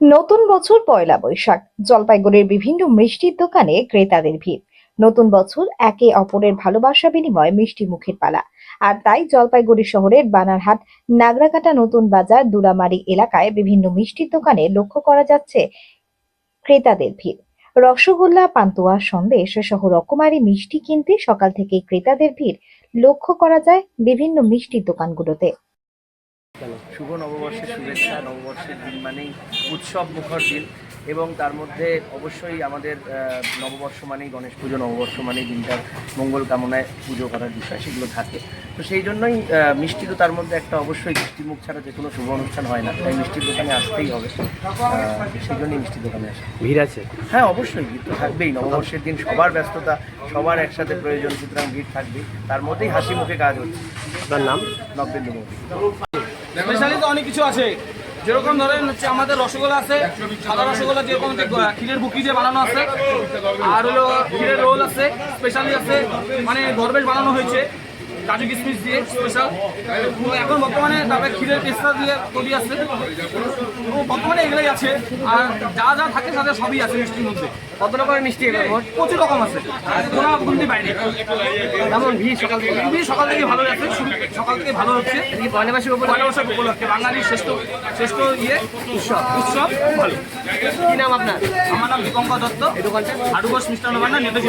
নতুন বছর পয়লা বৈশাখ। জলপাইগুড়ির বিভিন্ন মিষ্টির দোকানে ক্রেতাদের ভিড়। নতুন বছর একে অপরের ভালোবাসা বিনিময় মিষ্টি মুখের পালা। আর তাই জলপাইগুড়ি শহরের বানারহাট, নাগরাকাটা নতুন বাজার, দুলামারি এলাকায় বিভিন্ন মিষ্টির দোকানে লক্ষ্য করা যাচ্ছে ক্রেতাদের ভিড়। রসগোল্লা, পান্তুয়া, সন্দেশ সহ রকমারি মিষ্টি কিনতে সকাল থেকেই ক্রেতাদের ভিড়। লক্ষ্য করা যায় বিভিন্ন মিষ্টির দোকানগুলোতে। শুভ নববর্ষের শুভেচ্ছা নববর্ষের দিন মানেই উৎসব মুখর দিন এবং তার মধ্যে অবশ্যই আমাদের নববর্ষ মানেই গণেশ পুজো নববর্ষ মানেই দিনটার মঙ্গল কামনায় পুজো করার বিষয় সেগুলো থাকে। তো সেই জন্যই মিষ্টি তো তার মধ্যে একটা অবশ্যই মিষ্টি মুখ ছাড়া যে কোনো শুভ অনুষ্ঠান হয় না তাই মিষ্টির দোকানে আসতেই হবে। সেই জন্যই মিষ্টির দোকানে আসে। ভিড় আছে? হ্যাঁ অবশ্যই ভিড় তো থাকবেই। নববর্ষের দিন সবার ব্যস্ততা সবার একসাথে প্রয়োজন সুতরাং ভিড় থাকবেই। তার মধ্যেই হাসি মুখে কাজ হচ্ছে। আপনার নাম? নব্বেন্দু মোদী স্পেশালি তো অনেক কিছু আছে। যেরকম ধরেন হচ্ছে আমাদের রসগোল্লা আছে, সাদা রসগোল্লা যেরকম ক্ষীরের বুকি দিয়ে বানানো আছে, আর হলো ক্ষীরের রোল আছে স্পেশালি আছে মানে গরবেশ বানানো হয়েছে। কাজু কিশমিশ দিয়ে স্পেশাল। এখন বর্তমানে তারপরে ক্ষীরের পেস্তা দিয়ে তৈরি আছে। বর্তমানে এগুলোই আছে। আর যা যা থাকে তাদের সবই আছে মিষ্টির মধ্যে। কত রকমের মিষ্টি প্রচুর রকম আছে। কোনো গুনতি বাইরে। কেমন ভি সকাল থেকে। খুবই সকাল থেকে ভালো যাচ্ছে সকাল থেকে ভালো হচ্ছে। পয়লা উপর পয়লা বৈশাখ উপলক্ষে। বাঙালির শ্রেষ্ঠ শ্রেষ্ঠ ইয়ে উৎসব। উৎসব? ভালো। কি নাম আপনার? আমার নাম দীপঙ্কর দত্ত। এই দোকানটা হাডুবস মিষ্টান্ন ভান্ডার নেতাজি